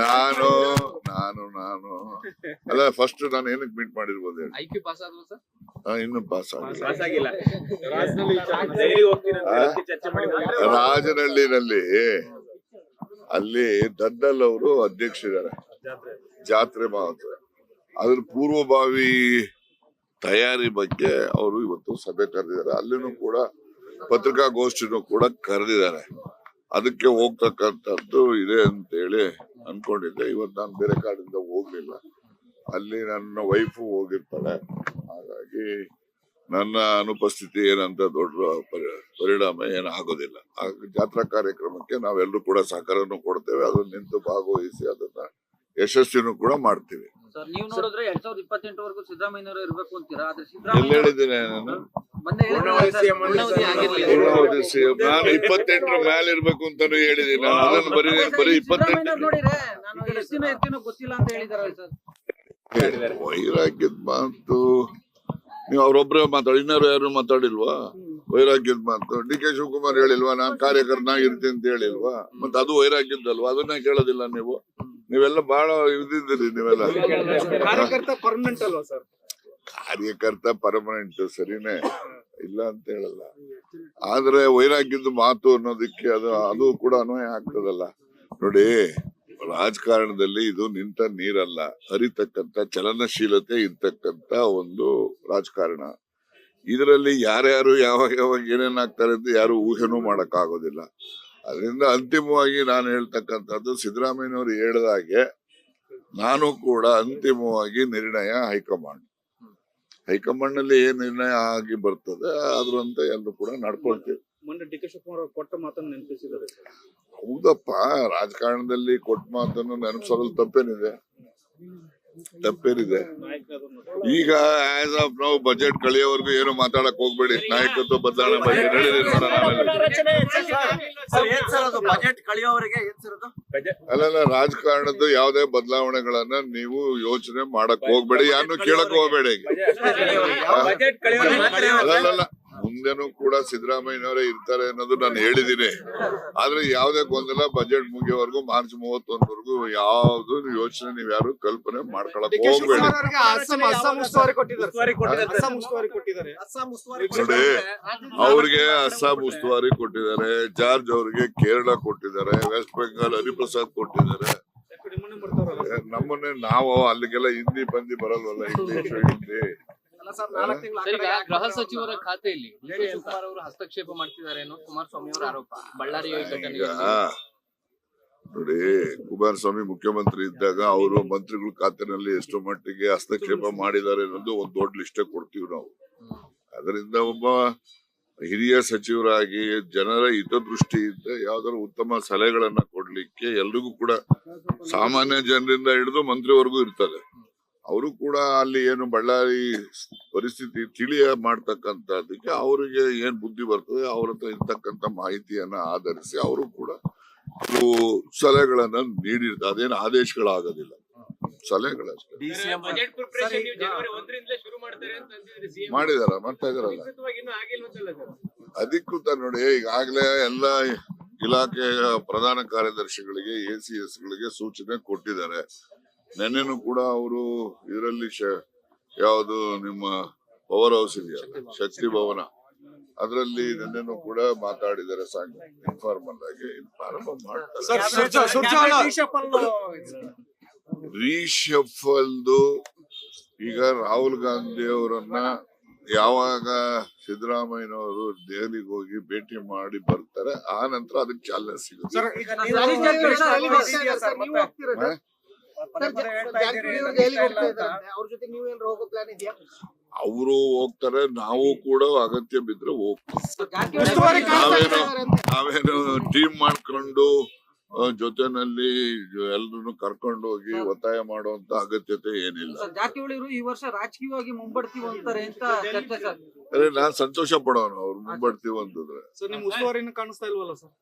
ನಾನು ನಾನು ನಾನು. ಅಲ್ಲ ಫಸ್ಟ್ ನಾನು ಏನಕ್ಕೆ ಮೀಟ್ ಮಾಡಿರ್ಬೋದು ಹೇಳಿ. ಪಾಸ್ ಆದ್ವು ಸರ್? ಇನ್ನೂ ಪಾಸ್ ಆಗಿಲ್ಲ. ಪಾಸ್ ಆಗಿಲ್ಲ. ಡೈಲಿ ಹೋಗ್ತೀನಿ ಅಂತ ಚರ್ಚೆ ಮಾಡಿ. ರಾಜನಹಳ್ಳಿನಲ್ಲಿ ಅಲ್ಲಿ ದದ್ದಲ್ ಅವರು ಅಧ್ಯಕ್ಷರಿದ್ದಾರೆ. ಜಾತ್ರೆ ಮಾತ್ರ. ಅದ್ರ ಪೂರ್ವಭಾವಿ ತಯಾರಿ ಬಗ್ಗೆ ಅವರು ಇವತ್ತು ಸಭೆ ಕರೆದಿದ್ದಾರೆ. ಅಲ್ಲಿನೂ ಕೂಡ ಪತ್ರಿಕಾಗೋಷ್ಠಿನೂ ಕೂಡ ಕರೆದಿದ್ದಾರೆ. ಅದಕ್ಕೆ ಹೋಗ್ತಕ್ಕಂಥದ್ದು ಇದೆ ಅಂತೇಳಿ ಅನ್ಕೊಂಡಿದ್ದೆ. ಇವತ್ತು ನಾನು ಬೇರೆ ಕಾಡಿಂದ ಹೋಗ್ಲಿಲ್ಲ. ಅಲ್ಲಿ ನನ್ನ ವೈಫು ಹೋಗಿರ್ತಾಳೆ. ಹಾಗಾಗಿ ನನ್ನ ಅನುಪಸ್ಥಿತಿ ಏನಂತ ದೊಡ್ಡ ಪರಿ- ಪರಿಣಾಮ ಏನು ಆಗೋದಿಲ್ಲ ಆ ಜಾತ್ರಾ ಕಾರ್ಯಕ್ರಮಕ್ಕೆ ನಾವೆಲ್ಲರೂ ಕೂಡ ಸಹಕಾರನು ಕೊಡ್ತೇವೆ. ಅದನ್ನ ನಿಂತು ಭಾಗವಹಿಸಿ ಅದನ್ನ ಯಶಸ್ವಿನೂ ಕೂಡ ಮಾಡ್ತೀವಿ. ಎಲ್ಲಿ ಹೇಳಿದ್ದೀನಿ ನಾನು? ನಾನು ಇಪ್ಪತ್ತೆಂಟರ ಮೇಲೆ ಇರ್ಬೇಕು ಅಂತಾನು ಹೇಳಿದೀನಿ ನಾನು ಅದನ್ನು ಬರೀ ಬರೀ ಇಪ್ಪತ್ತೆಂಟು ನೋಡಿದ್ರೆ ನಾನು ಎಷ್ಟು ದಿನ ಇರ್ತೀನೋ ಗೊತ್ತಿಲ್ಲ ಅಂತ ಹೇಳಿದಾರೆ ಸರ್. ವೈರಾಗ್ಯದ ಮಾತು. ನೀವು ಅವ್ರೊಬ್ರೇ ಮಾತಾಡಿ ಇನ್ನಾರು ಯಾರು ಮಾತಾಡಿಲ್ವಾ? ವೈರಾಗ್ಯದ ಮಾತು. ಡಿ ಕೆ ಶಿವಕುಮಾರ್ ಹೇಳಿಲ್ವಾ ನಾನ್ ಕಾರ್ಯಕರ್ತನಾಗಿ ಇರ್ತೀನಿ ಅಂತ ಹೇಳಿಲ್ವಾ? ಮತ್ತೆ ಅದು ವೈರಾಗ್ಯದಲ್ವಾ ಅದನ್ನ ಕೇಳೋದಿಲ್ಲ ನೀವು. ನೀವೆಲ್ಲ ಬಹಳ ಇದಿದ್ದೀರಿ ನೀವೆಲ್ಲ. ಕಾರ್ಯಕರ್ತ ಪರ್ಮನೆಂಟ್ ಅಲ್ವಾ ಸರ್? ಕಾರ್ಯಕರ್ತ ಪರ್ಮನೆಂಟ್ ಸರಿನೇ. ಇಲ್ಲ ಅಂತ ಹೇಳಲ್ಲ. ಆದ್ರೆ ವೈರಾಗ್ಯದ ಮಾತು ಅನ್ನೋದಕ್ಕೆ ಅದು ಅದು ಕೂಡ ಅನ್ವಯ ಆಗ್ತದಲ್ಲ. ನೋಡಿ ರಾಜಕಾರಣದಲ್ಲಿ ಇದು ನಿಂತ ನೀರಲ್ಲ. ಹರಿತಕ್ಕಂತ ಚಲನಶೀಲತೆ ಇರ್ತಕ್ಕಂತ ಒಂದು ರಾಜಕಾರಣ. ಇದರಲ್ಲಿ ಯಾರ್ಯಾರು ಯಾವಾಗ ಯಾವಾಗ ಏನೇನಾಗ್ತಾರೆ ಅಂತ ಯಾರು ಊಹೆನೂ ಮಾಡಕ್ ಆಗೋದಿಲ್ಲ ಅದರಿಂದ ಅಂತಿಮವಾಗಿ ನಾನು ಹೇಳ್ತಕ್ಕಂಥದ್ದು ಸಿದ್ದರಾಮಯ್ಯನವರು ಹೇಳಿದಾಗೆ ನಾನು ಕೂಡ ಅಂತಿಮವಾಗಿ ನಿರ್ಣಯ ಹೈಕಮಾಂಡ್. ಹೈಕಮಾಂಡ್ನಲ್ಲಿ ಏನ್ ನಿರ್ಣಯ ಆಗಿ ಬರ್ತದೆ ಅದ್ರಂತೆ ಎಲ್ಲರೂ ಕೂಡ ನಡ್ಕೊಳ್ತೀವಿ. ಮೊನ್ನೆ ಡಿ ಕೆ ಶಿವಕುಮಾರ್ ಕೊಟ್ಟ ಮಾತನ್ನು ನೆನಪಿಸಿದ್ದಾರೆ ಹೌದಪ್ಪ ರಾಜಕಾರಣದಲ್ಲಿ ಕೊಟ್ಟ ಮಾತನ್ನು ನೆನಪಿಸೋದ್ರಲ್ಲಿ ತಪ್ಪೇನಿದೆ. ತಪ್ಪೇನಿದೆ ಈಗ ಆಸ್ ಆಫ್ ನಾವ್ ಬಜೆಟ್ ಕಳಿಯೋವರೆಗೂ ಏನು ಮಾತಾಡಕ್ ಹೋಗ್ಬೇಡಿ ನಾಯಕತ್ವ ಬದಲಾವಣೆ ಬಗ್ಗೆ ಅಲ್ಲಲ್ಲ ರಾಜಕಾರಣದ್ದು ಯಾವುದೇ ಬದಲಾವಣೆಗಳನ್ನ ನೀವು ಯೋಚನೆ ಮಾಡಕ್ ಹೋಗ್ಬೇಡಿ ಯಾರನ್ನು ಕೇಳಕ್ ಹೋಗ್ಬೇಡಿ ಅಲ್ಲಲ್ಲ ಮುಂದೆನೂ ಕೂಡ ಸಿದ್ದರಾಮಯ್ಯನವರೇ ಇರ್ತಾರೆ ಅನ್ನೋದು ನಾನು ಹೇಳಿದ್ದೀನಿ. ಆದ್ರೆ ಯಾವುದೇ ಗೊಂದಲ ಬಜೆಟ್ ಮುಗಿಯೋವರೆಗೂ ಮಾರ್ಚ್ ಮೂವತ್ತೊಂದವರೆಗೂ ಯಾವ್ದು ಯೋಚನೆ ನೀವ್ ಯಾರು ಕಲ್ಪನೆ ಮಾಡ್ಕೊಳಕ್ ಹೋಗ್ಬೇಡಿ. ನೋಡಿ ಅವ್ರಿಗೆ ಅಸ್ಸಾಂ ಉಸ್ತುವಾರಿ ಕೊಟ್ಟಿದ್ದಾರೆ ಜಾರ್ಜ್ ಅವರಿಗೆ ಕೇರಳ ಕೊಟ್ಟಿದ್ದಾರೆ ವೆಸ್ಟ್ ಬೆಂಗಾಲ್ ಹರಿಪ್ರಸಾದ್ ಕೊಟ್ಟಿದ್ದಾರೆ. ನಮ್ಮನ್ನೇ ನಾವು ಅಲ್ಲಿಗೆಲ್ಲ ಹಿಂದಿ ಬಂದಿ ಬರಲ್ವಲ್ಲ ಇಂಗ್ಲಿಷ್ ಹಿಂದಿ. ಸರ್ ನಾಲ್ಕು ತಿಂಗಳು ಸರ್ ಈಗ ಗೃಹ ಸಚಿವರ ಖಾತೆಯಲ್ಲಿ ಶಿವಕುಮಾರ್ ಅವರು ಹಸ್ತಕ್ಷೇಪ ಮಾಡ್ತಿದ್ದಾರೆ ಅನ್ನೋ ಕುಮಾರಸ್ವಾಮಿ ಅವರ ಆರೋಪ. ಬಳ್ಳಾರಿ ನೋಡಿ ಕುಮಾರಸ್ವಾಮಿ ಮುಖ್ಯಮಂತ್ರಿ ಇದ್ದಾಗ ಅವರು ಮಂತ್ರಿಗಳ ಖಾತೆನಲ್ಲಿ ಎಷ್ಟು ಮಟ್ಟಿಗೆ ಹಸ್ತಕ್ಷೇಪ ಮಾಡಿದ್ದಾರೆ ಅನ್ನೋದು ಒಂದ್ ದೊಡ್ಡ ಲಿಸ್ಟೇ ಕೊಡ್ತೀವಿ ನಾವು. ಅದರಿಂದ ಒಬ್ಬ ಹಿರಿಯ ಸಚಿವರಾಗಿ ಜನರ ಹಿತದೃಷ್ಟಿಯಿಂದ ಯಾವ್ದಾದ್ರು ಉತ್ತಮ ಸಲಹೆಗಳನ್ನ ಕೊಡ್ಲಿಕ್ಕೆ ಎಲ್ರಿಗೂ ಕೂಡ ಸಾಮಾನ್ಯ ಜನರಿಂದ ಹಿಡಿದು ಮಂತ್ರಿವರೆಗೂ ಇರ್ತದೆ. ಅವರು ಕೂಡ ಅಲ್ಲಿ ಏನು ಬಳ್ಳಾರಿ ಪರಿಸ್ಥಿತಿ ತಿಳಿಯ ಮಾಡ್ತಕ್ಕಂಥದ್ದಕ್ಕೆ ಅವರಿಗೆ ಏನ್ ಬುದ್ಧಿ ಬರ್ತದೆ ಅವ್ರ ಹತ್ರ ಇರ್ತಕ್ಕಂಥ ಮಾಹಿತಿಯನ್ನ ಆಧರಿಸಿ ಅವರು ಕೂಡ ಕೆಲವು ಸಲಹೆಗಳನ್ನ ನೀಡಿರ್ತಾರೆ. ಅದೇನು ಆದೇಶಗಳಾಗೋದಿಲ್ಲ. ಸಲಹೆಗಳಷ್ಟೇ. ಬಜೆಟ್ ಪ್ರಿಪರೇಷನ್ ನೀವು ಜನವರಿ ಒಂದರಿಂದಲೇ ಶುರು ಮಾಡ್ತಾರೆ ಅಂತ ಅಂತಿದ್ರಿ ಸಿಎಂ ಮಾಡಿದಾರ ಮಾಡ್ತಾ ಇದಾರಲ್ಲ ಅಧಿಕೃತ ನೋಡಿ ಈಗಾಗಲೇ ಎಲ್ಲ ಇಲಾಖೆಯ ಪ್ರಧಾನ ಕಾರ್ಯದರ್ಶಿಗಳಿಗೆ ಎ ಸಿ ಎಸ್ ಗಳಿಗೆ ಸೂಚನೆ ಕೊಟ್ಟಿದ್ದಾರೆ. ನೆನ್ನೆನೂ ಕೂಡ ಅವರು ಇದರಲ್ಲಿ ಶ- ಯಾವುದು ನಿಮ್ಮ ಪವರ್ ಹೌಸ್ ಇದೆಯಲ್ಲ ಶಕ್ತಿ ಭವನ. ಅದರಲ್ಲಿ ನೆನ್ನೆನೂ ಕೂಡ ಮಾತಾಡಿದ್ದಾರೆ ಇನ್ಫಾರ್ಮಲ್ ಆಗಿ ಪ್ರಾರಂಭ ಮಾಡ್ತಾರೆ. ರೀಶಫಲ್ದು ಈಗ ರಾಹುಲ್ ಗಾಂಧಿ ಅವರನ್ನ ಯಾವಾಗ ಸಿದ್ದರಾಮಯ್ಯನವರು ದೆಹಲಿಗೆ ಹೋಗಿ ಭೇಟಿ ಮಾಡಿ ಬರ್ತಾರೆ ಆ ನಂತರ ಅದಕ್ಕೆ ಚಾಲನೆ ಸಿಗುತ್ತೆ. ಅವ್ರ ಜೊತೆ ನೀವು ಏನಾದ್ರು ಹೋಗೋ ಪ್ಲಾನ್ ಇದೆಯಾ? ಅವರು ಹೋಗ್ತಾರೆ ನಾವು ಕೂಡ ಅಗತ್ಯ ಬಿದ್ರೆ ಹೋಗ್ತೀವಿ. ನಾವೇನು ಟೀಮ್ ಮಾಡ್ಕೊಂಡು ಜೊತೆನಲ್ಲಿ ಎಲ್ರು ಕರ್ಕೊಂಡು ಹೋಗಿ ಒತ್ತಾಯ ಮಾಡುವಂತ ಅಗತ್ಯತೆ ಏನಿಲ್ಲ. ಜಾರಕಿಹೊಳಿ ಈ ವರ್ಷ ರಾಜಕೀಯವಾಗಿ ಮುಂಬಡ್ತೀವಿ ಅಂತಾರೆ ಅಂತ ಅದೇ ನಾನ್ ಸಂತೋಷ ಪಡೋನು ಅವ್ರು ಮುಂಬಡ್ತೀವಿ ಅಂತಂದ್ರೆ. ಅವರು ಸರ್.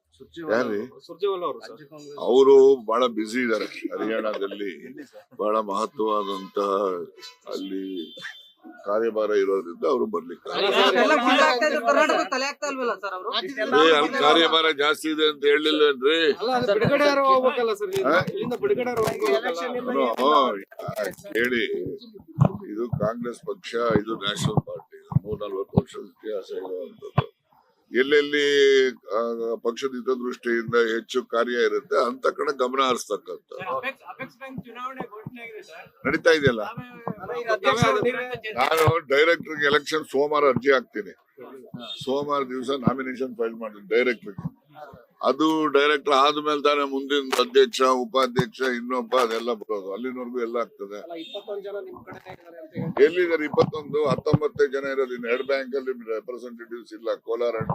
ಅವರು ಬಹಳ ಬ್ಯುಸಿ ಇದಾರೆ ಹರಿಯಾಣದಲ್ಲಿ. ಬಹಳ ಮಹತ್ವವಾದಂತಹ ಅಲ್ಲಿ ಕಾರ್ಯಭಾರ ಇರೋದ್ರಿಂದ ಅವರು ಬರ್ಲಿಕ್ಕೆ ಅಲ್ಲಿ ಕಾರ್ಯಭಾರ ಜಾಸ್ತಿ ಇದೆ ಅಂತ ಹೇಳಿಲ್ವೇನ್ರಿ ಅವನು, ಹೇಳಿ ಇದು ಕಾಂಗ್ರೆಸ್ ಪಕ್ಷ ಇದು ನ್ಯಾಷನಲ್ ಪಾರ್ಟಿ. ಮೂರ್ ನಲ್ವತ್ತು ವರ್ಷದ ಇತಿಹಾಸ ಇರುವಂತದ್ದು ಎಲ್ಲೆಲ್ಲಿ ಪಕ್ಷದ ಹಿತದೃಷ್ಟಿಯಿಂದ ಹೆಚ್ಚು ಕಾರ್ಯ ಇರುತ್ತೆ ಅಂತ ಕಡೆ ಗಮನ ಹರಿಸ್ತಕ್ಕಂಥ ನಡೀತಾ ಇದೆಯಲ್ಲ? ನಾನು ಡೈರೆಕ್ಟರ್ ಎಲೆಕ್ಷನ್ ಸೋಮವಾರ ಅರ್ಜಿ ಹಾಕ್ತೀನಿ. ಸೋಮವಾರ ದಿವಸ ನಾಮಿನೇಷನ್ ಫೈಲ್ ಮಾಡ್ತೀನಿ ಡೈರೆಕ್ಟರ್ ಅದು ಡೈರೆಕ್ಟರ್ ಆದ್ಮೇಲೆ ತಾನೇ ಮುಂದಿನ ಅಧ್ಯಕ್ಷ ಉಪಾಧ್ಯಕ್ಷ ಇನ್ನೊಬ್ಬ ಅದೆಲ್ಲ ಬರೋದು. ಅಲ್ಲಿನವರೆಗೂ ಎಲ್ಲ ಆಗ್ತದೆ. ಎಲ್ಲಿದ್ದಾರೆ ಇಪ್ಪತ್ತೊಂದು? ಹತ್ತೊಂಬತ್ತೇ ಜನ ಇರೋದು. ಇನ್ನು ಎರಡು ಬ್ಯಾಂಕ್ ಅಲ್ಲಿ ರೆಪ್ರೆಸೆಂಟೇಟಿವ್ಸ್ ಇಲ್ಲ. ಕೋಲಾರ ಅಂಡ್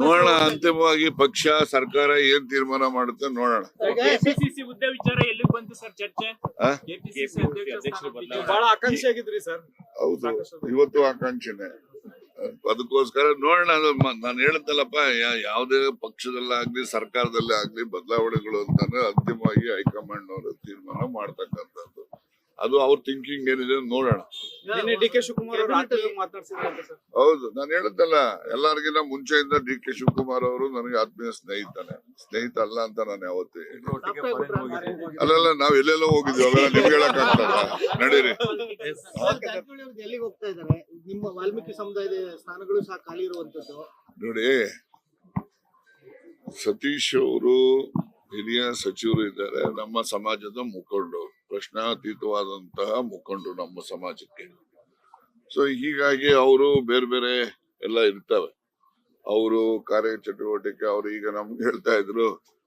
ನೋಡೋಣ ಅಂತಿಮವಾಗಿ ಪಕ್ಷ ಸರ್ಕಾರ ಏನ್ ತೀರ್ಮಾನ ಮಾಡುತ್ತೆ ನೋಡೋಣ. ಕೆಪಿಸಿಸಿ ಹುದ್ದೆ ವಿಚಾರ ಎಲ್ಲಿಗೆ ಬಂತು ಸರ್ ಚರ್ಚೆ? ಕೆಪಿಸಿಸಿ ಅಧ್ಯಕ್ಷರು ನೀವು ಬಹಳ ಆಕಾಂಕ್ಷಿ ಆಗಿದ್ರಿ ಸರ್. ಹೌದು ಇವತ್ತು ಆಕಾಂಕ್ಷೆನೆ. ಅದಕ್ಕೋಸ್ಕರ ನೋಡೋಣ ನಾನು ಹೇಳುತ್ತಲ್ಲಪ್ಪ ಯಾವ್ದೇ ಯಾವುದೇ ಪಕ್ಷದಲ್ಲಾಗ್ಲಿ ಸರ್ಕಾರದಲ್ಲೇ ಆಗ್ಲಿ ಬದಲಾವಣೆಗಳು ಅಂತಾನೆ ಅಂತಿಮವಾಗಿ ಹೈಕಮಾಂಡ್ ಅವರು ತೀರ್ಮಾನ ಮಾಡ್ತಕ್ಕಂಥದ್ದು. ಅದು ಅವ್ರ ಥಿಂಕಿಂಗ್ ಏನಿದೆ ನೋಡೋಣ. ಡಿ ಕೆ ಶಿವಕುಮಾರ್ ಹೌದು ನಾನು ಹೇಳುತ್ತಲ್ಲ ಎಲ್ಲರಿಗಿಂತ ಮುಂಚೆಯಿಂದ ಡಿ ಕೆ ಶಿವಕುಮಾರ್ ಅವರು ನನಗೆ ಆತ್ಮೀಯ ಸ್ನೇಹಿತನೆ. ಸ್ನೇಹಿತ ಅಲ್ಲ ಅಂತ ನಾನು ಯಾವತ್ತೂ ಅಲ್ಲ ಅಲ್ಲಲ್ಲ ನಾವ್ ಎಲ್ಲೆಲ್ಲೋ ಹೋಗಿದ್ವಿ ಅವೆಲ್ಲ ನಿಮ್ಗೆ ಹೇಳಕ್ ಆಗ್ತದ ನಡೀರಿ ಎಲ್ಲಿಗೆ ಹೋಗ್ತಾ ಇದ್ದಾರೆ? ನಿಮ್ಮ ವಾಲ್ಮೀಕಿ ಸಮುದಾಯದ ಸ್ಥಾನಗಳು ಸಹ ಖಾಲಿ ಇರುವಂತದ್ದು? ನೋಡಿ ಸತೀಶ್ ಅವರು ಹಿರಿಯ ಸಚಿವರು ಇದ್ದಾರೆ ನಮ್ಮ ಸಮಾಜದ ಮುಖಂಡು ಪ್ರಶ್ನಾತೀತವಾದಂತಹ ಮುಖಂಡರು ನಮ್ಮ ಸಮಾಜಕ್ಕೆ. ಸೊ ಹೀಗಾಗಿ ಅವರು ಬೇರೆ ಬೇರೆ ಎಲ್ಲ ಇರ್ತವೆ. ಅವರು ಕಾರ್ಯ ಚಟುವಟಿಕೆ ಅವರು ಈಗ ನಮ್ಗೆ ಹೇಳ್ತಾ ಇದ್ರು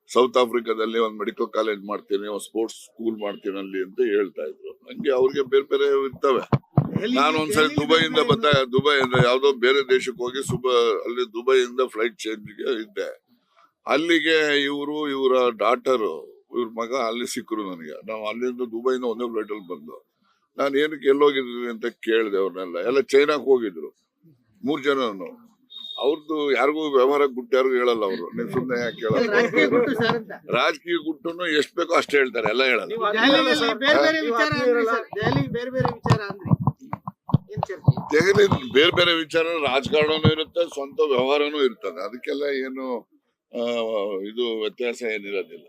ಸೌತ್ ಆಫ್ರಿಕಾದಲ್ಲಿ ಒಂದು ಮೆಡಿಕಲ್ ಕಾಲೇಜ್ ಮಾಡ್ತೀನಿ ಒಂದು ಸ್ಪೋರ್ಟ್ಸ್ ಸ್ಕೂಲ್ ಮಾಡ್ತೀನಿ ಅಲ್ಲಿ ಅಂತ ಹೇಳ್ತಾ ಇದ್ರು. ಹಂಗೆ ಅವ್ರಿಗೆ ಬೇರೆ ಬೇರೆ ಇರ್ತವೆ. ನಾನು ಒಂದ್ಸರಿ ದುಬೈಯಿಂದ ದುಬೈ ಅಂದ್ರೆ ಯಾವ್ದೋ ಬೇರೆ ದೇಶಕ್ಕೆ ಹೋಗಿ ಸುಬ ಅಲ್ಲಿ ದುಬೈಯಿಂದ ಫ್ಲೈಟ್ ಚೇಂಜ್ಗೆ ಇದ್ದೆ. ಅಲ್ಲಿಗೆ ಇವರು ಇವರ ಡಾಟರು ಇವ್ರ ಮಗ ಅಲ್ಲಿ ಸಿಕ್ಕರು ನನಗೆ. ನಾವು ಅಲ್ಲಿಂದ ದುಬೈನ ಒಂದೇ ಫ್ಲೈಟ್ ಅಲ್ಲಿ ಬಂದು. ನಾನು ಏನಕ್ಕೆ ಎಲ್ಲೋಗಿದ್ವಿ ಅಂತ ಕೇಳಿದೆ ಅವ್ರನ್ನೆಲ್ಲ ಎಲ್ಲ ಚೈನಾಕ್ ಹೋಗಿದ್ರು. ಮೂರ್ ಜನ ಅವ್ರದ್ದು ಯಾರಿಗೂ ವ್ಯವಹಾರ ಗುಟ್ಟು ಯಾರಿಗೂ ಹೇಳಲ್ಲ ಅವರು. ನೀವು ಸುಮ್ಮನೆ ಯಾಕೆ ಕೇಳಲ್ಲ? ರಾಜಕೀಯ ಗುಟ್ಟನ್ನು ಎಷ್ಟು ಬೇಕೋ ಅಷ್ಟೇ ಹೇಳ್ತಾರೆ ಎಲ್ಲ ಹೇಳಲ್ಲ. ದೆಹಲಿ ಬೇರೆ ಬೇರೆ ವಿಚಾರ ರಾಜಕಾರಣನು ಇರುತ್ತೆ ಸ್ವಂತ ವ್ಯವಹಾರನೂ ಇರ್ತದೆ. ಅದಕ್ಕೆಲ್ಲ ಏನು ಆ, ಇದು ವ್ಯತ್ಯಾಸ ಏನಿರೋದಿಲ್ಲ.